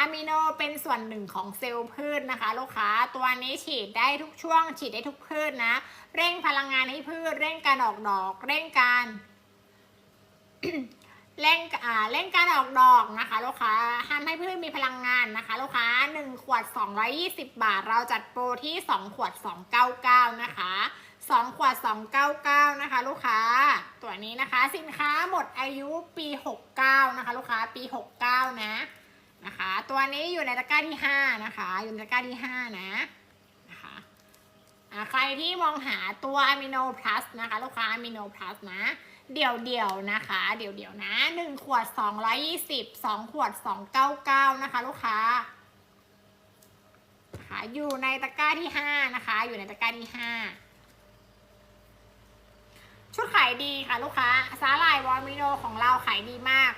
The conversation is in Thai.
อะมิโนเป็นส่วนหนึ่งของเซลล์พืชนะคะ ลูกค้าตัวนี้ฉีดได้ทุกช่วง ฉีดได้ทุกพืชนะ เร่งพลังงานให้พืช เร่งการออกดอก เร่งการเร่งอ่าเร่งการออกดอกนะคะ ลูกค้าทำให้พืชมีพลังงานนะคะ ลูกค้า 1 ขวด 220 บาท เราจัดโปรที่ 2 ขวด 299 นะคะ 2 ขวด 299 นะคะ ลูกค้า ตัวนี้นะคะ สินค้าหมดอายุปี 69 นะคะ ลูกค้าปี 69 นะนะคะ ตัวนี้อยู่ในตะกร้าที่5นะคะ อยู่ในตะกร้าที่5นะนะคะใครที่มองหาตัวอะมิโนพลัสนะคะ ลูกค้าอะมิโนพลัสนะ เดี่ยวเดี่ยวนะคะ เดี่ยวเดี่ยวๆนะ1ขวด220 2ขวด299นะคะ ลูกค้านะคะ อยู่ในตะกร้าที่5นะคะอยู่ในตะกร้าที่5ชุดขายดีค่ะลูกค้าสาหร่ายวอร์มิโนของเราขายดีมาก